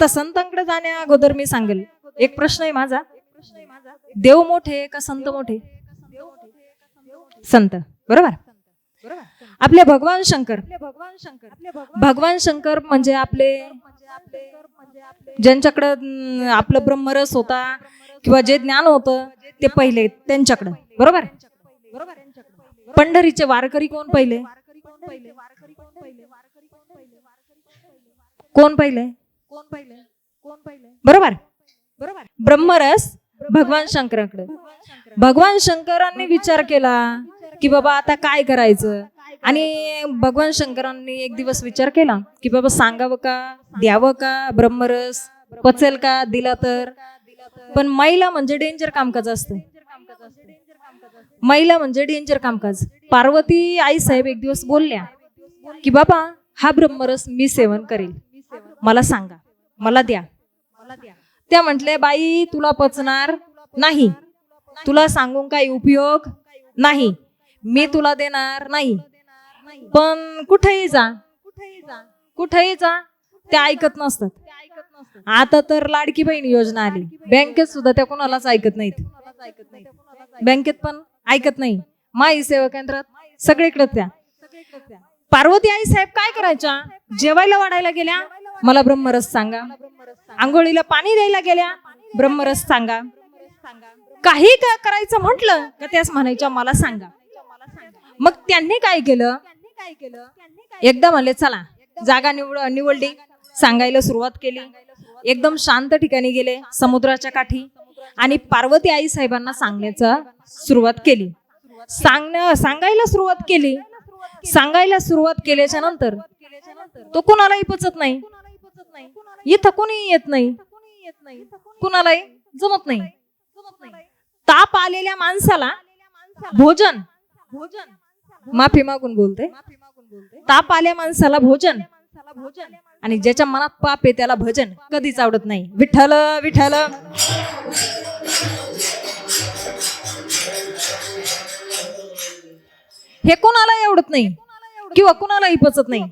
आता संतांकडे जाण्या अगोदर मी सांगेल. एक प्रश्न आहे माझा. देव मोठे का संत मोठे? संत. बरोबर? आपले भगवान शंकर. भगवान शंकर म्हणजे आपले ज्यांच्याकडं आपलं ब्रह्मरस होता किंवा जे ज्ञान होतं ते पहिले त्यांच्याकडं. बरोबर? पंढरीचे वारकरी कोण पहिले? कोण पहिले? बरोबर? ब्रह्मरस भगवान शंकराकडे. भगवान शंकरांनी विचार केला की बाबा आता काय करायचं? आणि भगवान शंकरांनी एक दिवस विचार केला की बाबा सांगावं का द्यावं का ब्रह्मरस? पचेल का? दिला तर? पण महिला म्हणजे डेंजर कामकाज असतं. महिला म्हणजे डेंजर कामकाज. पार्वती आई साहेब एक दिवस बोलल्या की बाबा हा ब्रह्मरस मी सेवन करेल. मला सांगा. मला द्या. त्या म्हटले बाई तुला पचणार नाही. तुला सांगून काही उपयोग नाही. मी तुला देणार नाही. पण कुठेही जा. कुठेही जा. ते ऐकत नसतात. आता तर लाडकी बहीण योजना आली. बँकेत सुद्धा त्या कोणालाच ऐकत नाहीत. बँकेत पण ऐकत नाही. माई सेवा केंद्रात सगळीकडे त्या. पार्वती आई साहेब काय करायच्या? जेवायला वाढायला गेल्या? मला ब्रह्मरस सांगा. आंघोळीला पाणी द्यायला गेल्या ब्रह्मरस सांगा. काही का करायचं म्हटलं का त्याच म्हणायच्या मला सांगा. मग त्यांनी काय केलं? एकदा म्हणले चला जागा निवड निवडली. सांगायला सुरुवात केली. एकदम शांत ठिकाणी गेले समुद्राच्या काठी. आणि पार्वती आई साहेबांना सांगण्याचा सुरुवात केली. सांगण्या सांगायला सुरुवात केली. सांगायला सुरुवात केल्याच्यानंतर तो कुणालाही पचत नाही. इथं कोणी येत नाही. कुणालाही जमत नाही. ताप आलेल्या माणसाला भोजन. माफी मागून बोलते. ताप आल्या माणसाला भोजन. आणि ज्याच्या मनात पाप आहे त्याला भजन. कधीच आवडत नाही. विठ्ठल विठ्ठल. हे कोणालाही आवडत नाही. किंवा कुणालाही पचत नाही.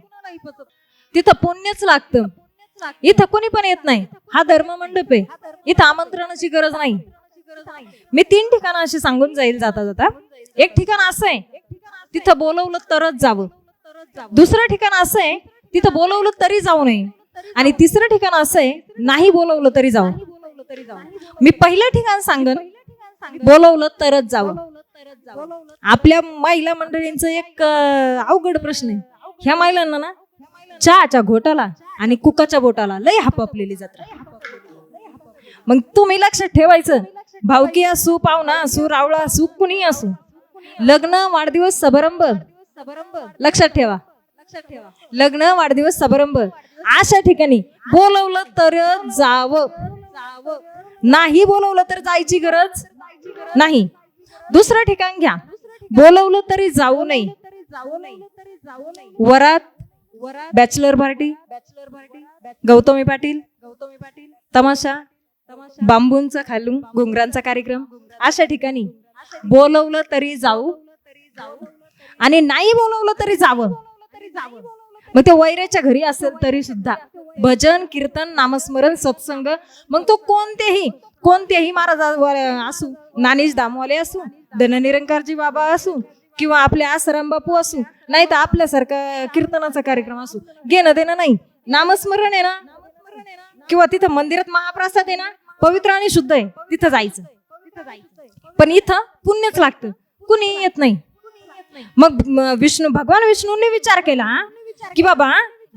तिथं पुण्यच लागतं. इथं कोणी पण येत नाही. हा धर्म मंडप आहे. इथं आमंत्रणाची गरज नाही. मी तीन ठिकाणं अशी सांगून जाईल जाता जाता. एक ठिकाण असं आहे तिथं बोलवलं तरच जावं. दुसरं ठिकाण असं आहे तिथं बोलवलं तरी जाऊ नये. आणि तिसरं ठिकाण असं आहे नाही बोलवलं तरी जाऊ मी पहिलं ठिकाण सांगन बोलवलं तरच जावं. आपल्या महिला मंडळींचं एक अवघड प्रश्न आहे. ह्या महिलांना ना चहाच्या घोटाला आणि कुकाच्या बोटाला लय हापापलेली जत्रा. मग तुम्ही लक्षात ठेवायचं. भावकी असू पाहुणा असू रावळा असू कुणी असू. लग्न वाढदिवस समारंभ लक्षात ठेवा. लग्न वाढदिवस समारंभ अशा ठिकाणी बोलवलं तर जावं. नाही बोलवलं तर जायची गरज नाही. दुसरं ठिकाण घ्या. बोलवलं तरी जाऊ नये. वरात बॅचलर पार्टी गौतमी पाटील? तमाशा? बांबूंचा खालून घुंगरांचा कार्यक्रम? अशा ठिकाणी बोलवलं तरी जाऊ. आणि नाही बोलवलं तरी जावं. मग ते वैराच्या घरी असेल तरी सुद्धा. भजन कीर्तन नामस्मरण सत्संग. मग तो कोणतेही कोणतेही महाराज असू नानीश दामवाले असू धननिरंकारजी बाबा असू किंवा आपले आसाराम बापू असू नाही तर आपल्यासारखा कीर्तनाचा कार्यक्रम असू. घेणं देणं नाही. नामस्मरण आहे ना? किंवा तिथं मंदिरात महाप्रसाद आहे ना? पवित्र आणि शुद्ध आहे. तिथं जायचं. पण इथं पुण्यच लागतं. कुणी येत नाही. मग विष्णू भगवान विष्णूंनी विचार केला की बाबा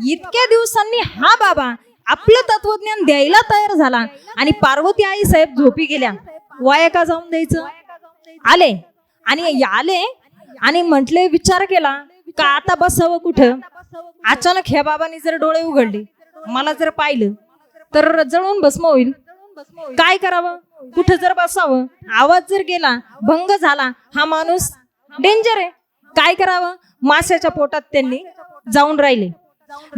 इतक्या दिवसांनी हा बाबा आपलं तत्वज्ञान द्यायला तयार झाला आणि पार्वती आई साहेब झोपी गेल्या. वाया का जाऊन द्यायचं. आले. आणि आले आणि म्हटले विचार केला का आता बसावं कुठं? अचानक ह्या बाबांनी जर डोळे उघडले मला जर पाहिलं तर जळून भस्म होईल. काय करावं? कुठं जर बसावं? आवाज जर गेला भंग झाला हा माणूस डेंजर आहे. काय करावं? माशाच्या पोटात त्यांनी जाऊन राहिले.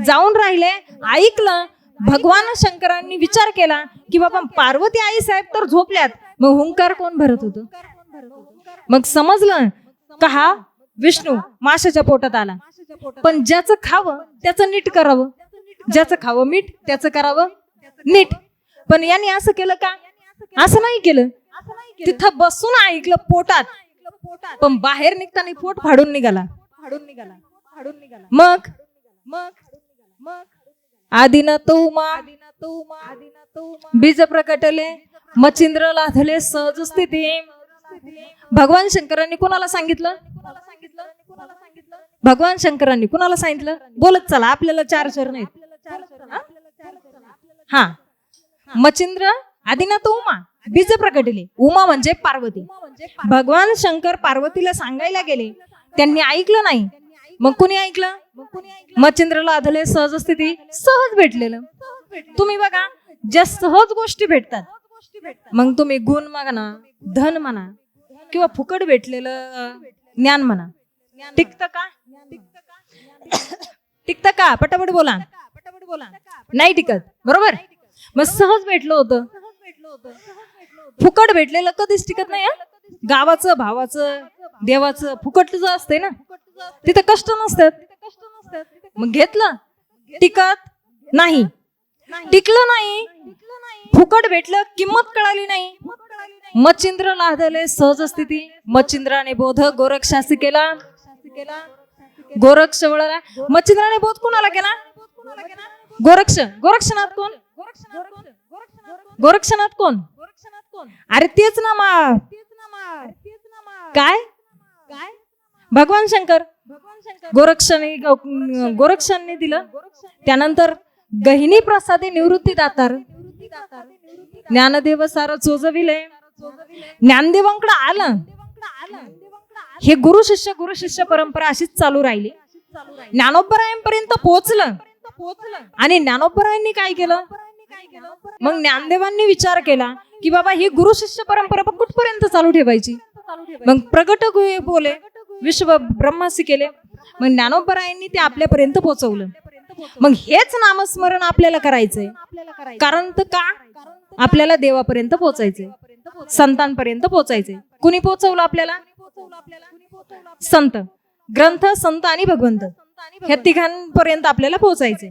जाऊन राहिले ऐकलं भगवान शंकरांनी विचार केला की बाबा पार्वती आई साहेब तर झोपल्यात. मग हुंकार कोण भरत होत? मग समजलं का हा? विष्णू माशाच्या पोटात आला. पण ज्याचं खावं त्याचं नीट करावं. ज्याचं खावं मीठ त्याचं करावं नीट. पण यांनी असं केलं का? असं नाही केलं. तिथं बसून ऐकलं पोटात. पण बाहेर निघताना पोट फाडून निघाला. फाडून निघाला फाडून निघाला मग? मग मग आदिना तो उमा बीज प्रकटले मचिंद्र लाधले सहज स्थिती. भगवान शंकरांनी कोणाला सांगितलं? भगवान शंकरांनी कोणाला सांगितलं? बोलत चला आपल्याला चार चर नाहीत. हा? मचिंद्र आदिनाथ उमा बीज प्रकटले. उमा म्हणजे पार्वती. भगवान शंकर पार्वतीला सांगायला गेले. त्यांनी ऐकलं नाही. मग कुणी ऐकलं? मच्छिंद्रला आधले सहज स्थिती सहज भेटलेलं. तुम्ही बघा ज्या सहज गोष्टी भेटतात मग तुम्ही गुण म्हणा धन म्हणा किंवा फुकट भेटलेलं ज्ञान म्हणा. टिकत का? टिकत का? पटापट बोला. नाही टिकत. बरोबर? मग सहज भेटलं होतं. फुकट भेटलेलं कधीच टिकत नाही गावाचं भावाचं देवाचं फुकट तुझं असते ना. तिथं कष्ट नसतात. मग घेतलं? टिकत नाही. टिकलं नाही. फुकट भेटलं किंमत कळाली नाही. मच्छिंद्र लाधले सहज स्थिती. मच्छिंद्राने बोध गोरक्षासी केला. गोरक्ष वळला मच्छिंद्राने बोध कोणाला केला? गोरक्ष. गोरक्षनाथ कोण? गोरक्षनाथ कोण? अरे तेच ना मा काय? भगवान शंकर. गोरक्षाने गोरक्षांनी दिलं. त्यानंतर गहिनी प्रसादे निवृत्ती दातार ज्ञानदेव सार चोजविले ज्ञानदेवांकडे आलं. हे गुरु शिष्य गुरु शिष्य परंपरा अशीच चालू राहिली. ज्ञानोबरायांपर्यंत पोहोचलं आणि ज्ञानोबरायांनी काय केलं? मग ज्ञानदेवांनी विचार केला की बाबा ही गुरु शिष्य परंपरा कुठपर्यंत चालू ठेवायची? मग प्रगट बोले विश्व ब्रह्मासी केले. मग ज्ञानोबरायांनी ते आपल्यापर्यंत पोहोचवलं मग हेच नामस्मरण आपल्याला करायचंय. कारण तर का? आपल्याला देवापर्यंत पोहोचायचंय संतांपर्यंत पोहोचायचंय कुणी पोहोचवलं आपल्याला? संत. ग्रंथ संत आणि भगवंत. ह्या तिघांपर्यंत आपल्याला पोहोचायचंय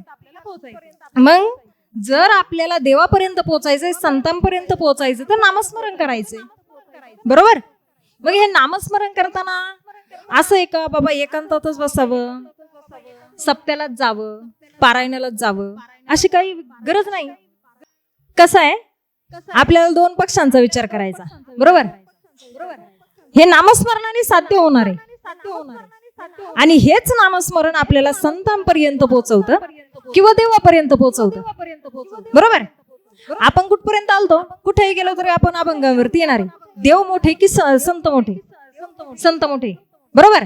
मग जर आपल्याला देवापर्यंत पोहोचायचंय संतांपर्यंत पोहोचायचं तर नामस्मरण करायचंय. बरोबर? मग हे नामस्मरण करताना असं आहे का बाबा एकांतातच बसावं. सप्त्यालाच जावं पारायणालाच जावं अशी काही गरज नाही. कसं आहे? आपल्याला दोन पक्षांचा विचार करायचा. बरोबर? हे नामस्मरणाने साध्य होणार आहे. आणि हेच नामस्मरण आपल्याला संतांपर्यंत पोहोचवतं किंवा देवापर्यंत पोहोचवतं. बरोबर? आपण कुठपर्यंत आलतो? कुठेही गेलो तरी आपण अभंगावरती येणार आहे. देव मोठे की संत मोठे? संत मोठे. बरोबर?